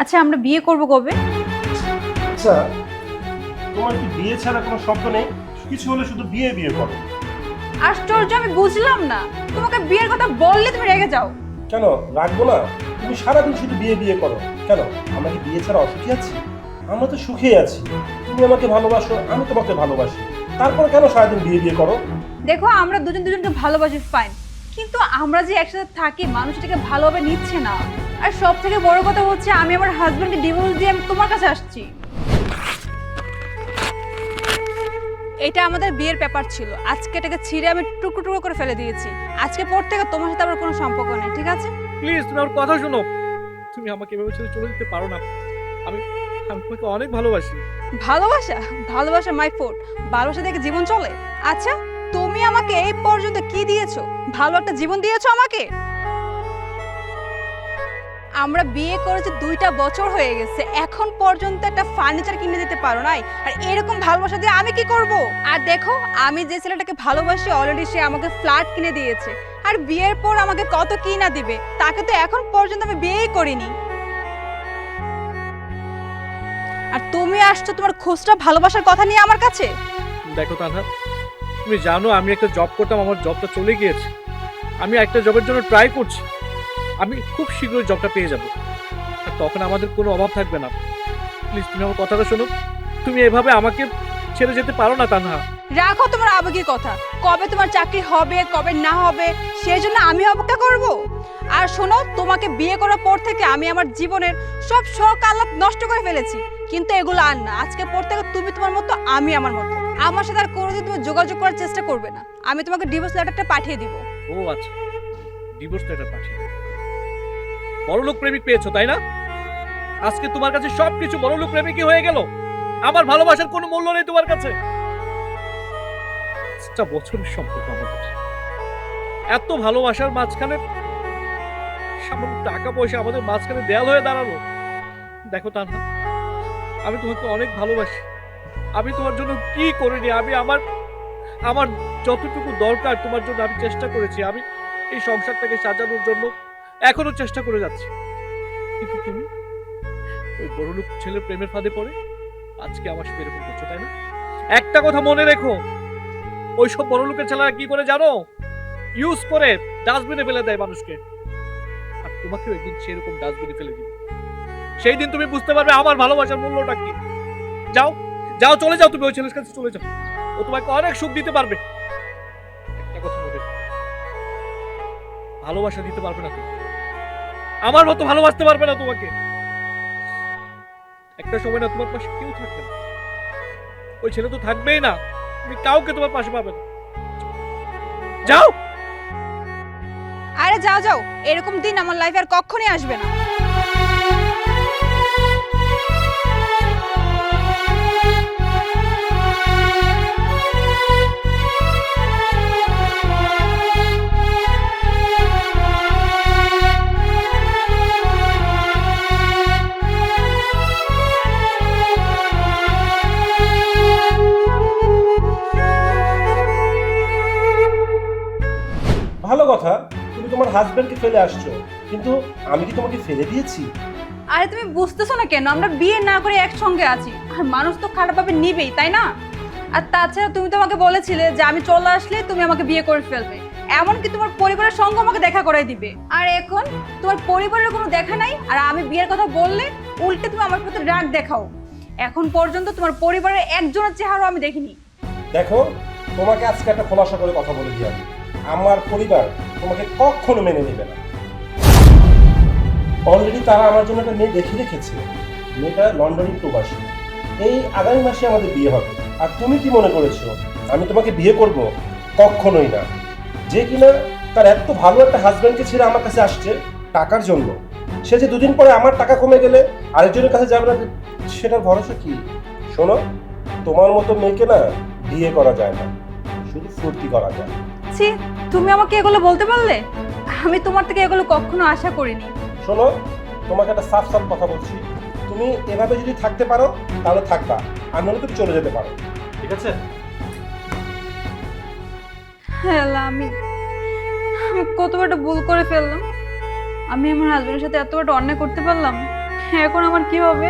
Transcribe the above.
আচ্ছা আমরা বিয়ে করব কবে? আচ্ছা তোমার কি বিয়ে ছাড়া কোনো শব্দ নেই? কিছু হলে শুধু বিয়ে বিয়ে করো। আশ্চর্য আমি বুঝলাম না। তোমাকে বিয়ের কথা বললে তুমি রেগে যাও। কেন? রাখব না? তুমি সারাদিন শুধু বিয়ে বিয়ে করো। কেন? আমরা কি বিয়ে ছাড়া অসুখী আছি? আমরা তো সুখেই আছি। তুমি আমাকে ভালোবাসো আমি তোমাকে ভালোবাসি। তারপর কেন সারাদিন বিয়ে বিয়ে করো? দেখো আমরা দুজন দুজনকে ভালোবাসি ফাইন কিন্তু আমরা যে একসাথে থাকি মানুষটাকে ভালোভাবে নিচ্ছে না। আর সব থেকে বড় কথা হচ্ছে আমি আমার হাজবেন্ডকে ডিভোর্স দিয়ে আমি তোমার কাছে আসছি। এটা আমাদের বিয়ের ব্যাপার ছিল। আজকে এটাকে ছিঁড়ে আমি টুকরো টুকরো করে ফেলে দিয়েছি। আজকে পর থেকে তোমার সাথে আমার কোনো সম্পর্ক নেই ঠিক আছে? প্লিজ তুমি আমার কথা শোনো। তুমি আমাকে এভাবে ছেড়ে চলে যেতে পারো না। আমি আমি তোমাকে অনেক ভালোবাসি। ভালোবাসা? ভালোবাসা মাই ফোর্ট ভালোবাসা দেখে জীবন চলে? আচ্ছা তুমি আমাকে এই পর্যন্ত কি দিয়েছ? ভালো একটা জীবন দিয়েছ আমাকে? আমরা বিয়ে করেছি দুইটা বছর হয়ে গেছে। এখন পর্যন্ত একটা ফার্নিচার কিনে দিতে পারো নাই। আর এরকম ভালোবাসা দিয়ে আমি কি করব? আর দেখো, আমি যে ছেলেটাকে ভালোবাসি অলরেডি সে আমাকে ফ্ল্যাট কিনে দিয়েছে। আর বিয়ের পর আমাকে কত কি না দিবে, তাকে তো এখন পর্যন্ত আমি বিয়েই করিনি। আর তুমি আসছো তোমার খোঁজটা ভালোবাসার কথা নিয়ে আমার কাছে? দেখো তানহা, তুমি জানো আমি একটা জব করতাম, আমার জবটা চলে গিয়েছে। আমি একটা জবের জন্য ট্রাই করছি। আমি খুব শীঘ্রই জবটা পেয়ে যাব। আর তখন আমাদের কোনো অভাব থাকবে না। প্লিজ তুমি আমার কথাটা শোনো। তুমি এভাবে আমাকে ছেড়ে যেতে পারো না তানহা। রাখো তোমার আবেগের কথা। কবে তোমার চাকরি হবে কবে না হবে সেই জন্য আমি অপেক্ষা করব। আর শোনো তোমাকে বিয়ে করার পর থেকে আমি আমার জীবনের সব শখ আহ্লাদ নষ্ট করে ফেলেছি। কিন্তু এগুলো আর না। আজকে পর থেকে তুমি তোমার মতো আমি আমার মতো। আমার সাথে আর কোনোদিন তুমি যোগাযোগ করার চেষ্টা করবে না। আমি তোমাকে ডিভোর্স লেটারটা পাঠিয়ে দিব। ও আচ্ছা। ডিভোর্স লেটার পাঠিয়ে বড়লোক প্রেমিক পেয়েছ, তাই না? আজকে তোমার কাছে সবকিছু বড়লোক প্রেমিকই হয়ে গেল। আমার ভালোবাসার কোনো মূল্য নেই তোমার কাছে। পাঁচটা সম্পর্ক আমাদের। এত ভালোবাসার মাঝখানে সামান্য টাকা পয়সা আমাদের মাঝখানে দেয়াল হয়ে দাঁড়াল। দেখো তা না আমি তোমাকে অনেক ভালোবাসি। আমি তোমার জন্য কি করিনি? আমি আমার আমার যতটুকু দরকার তোমার জন্য আমি চেষ্টা করেছি। আমি এই সংসারটাকে সাজানোর জন্য এখনও চেষ্টা করে যাচ্ছি। কিন্তু তুমি, ওই বড়লোক ছেলের প্রেমের ফাঁদে পড়ে আজকে আমার সাথে এরকম করছ, তাই না? একটা কথা মনে রেখো ওই সব বড়লোকের ছেলেরা কি করে জানো? ইউজ করে ডাস্টবিনে ফেলে দেয় মানুষকে। আর তোমাকেও একদিন সেরকম ডাস্টবিনে ফেলে দিবে। সেই দিন তুমি বুঝতে পারবে আমার ভালোবাসার মূল্যটা কি। যাও যাও, চলে যাও তুমি ওই ছেলের কাছে, চলে যাও। ও তোমাকে অনেক সুখ দিতে পারবে। ভালোবাসা দিতে পারবে না তুমি। আমার মতো ভালোবাসতে পারবে না তোমাকে। একটা সময় না তোমার পাশে কেউ থাকবে না। ওই ছেলে তো থাকবেই না। তুমি কাউকে তোমার পাশে পাবে না। যাও! আরে যাও যাও। এরকম দিন আমার লাইফে আর কখনই আসবে না। কথা তুমি তোমার হাজবেন্ডকে ফেলে আসছো কিন্তু আমি কি তোমাকে ফেলে দিয়েছি? আরে তুমি বুঝতেছো না কেন? আমরা বিয়ে না করে একসঙ্গে আছি। আর মানুষ তো খারাপভাবে নিবেই তাই না? আর তাছাড়া তুমি তো আমাকে বলেছিলে যে আমি চলে আসলে তুমি আমাকে বিয়ে করে ফেলবে। এমনকি তোমার পরিবারের সঙ্গে আমাকে দেখা করাই দিবে। আর এখন তোমার পরিবারের কোনো দেখা নাই আর আমি বিয়ের কথা বললে উল্টে তুমি আমার প্রতি রাগ দেখাও। এখন পর্যন্ত তোমার পরিবারের একজনের চেহারাও আমি দেখিনি। দেখো তোমাকে আজকে একটা খোলাসা করে কথা বলে দিই আমি। আমার পরিবার তোমাকে কখনো মেনে নেবে না। অলরেডি তারা আমার জন্য একটা মেয়ে দেখে রেখেছে। মেয়েটা লন্ডনের প্রবাসী। এই আগামী মাসে আমাদের বিয়ে হবে। আর তুমি কি মনে করেছ? আমি তোমাকে বিয়ে করব? কখনোই না। যে কিনা তার এত ভালো একটা হাজব্যান্ডকে ছেড়ে আমার কাছে আসছে টাকার জন্য। সে যে দুদিন পরে আমার টাকা কমে গেলে আরেকজনের কাছে যাবে না, সেটার ভরসা কি? শোনো, তোমার মতো মেয়েকে না বিয়ে করা যায় না। শুধু ফুর্তি করা যায়। ছি তুমি আমাকে এগুলো বলতে পারলে? আমি তোমার থেকে এগুলো কখনো আশা করিনি। শোনো তোমাকে একটা সাফ সাফ কথা বলছি। তুমি এভাবে যদি থাকতে পারো তাহলে থাকবা। আর নইলে তুমি চলে যেতে পারো। ঠিক আছে? হ্যাঁ আমি আমি কত বড় ভুল করে ফেললাম। আমি আমার হাজবেন্ডের সাথে এত বড় অন্যায় করতে পারলাম। এখন আমার কি হবে?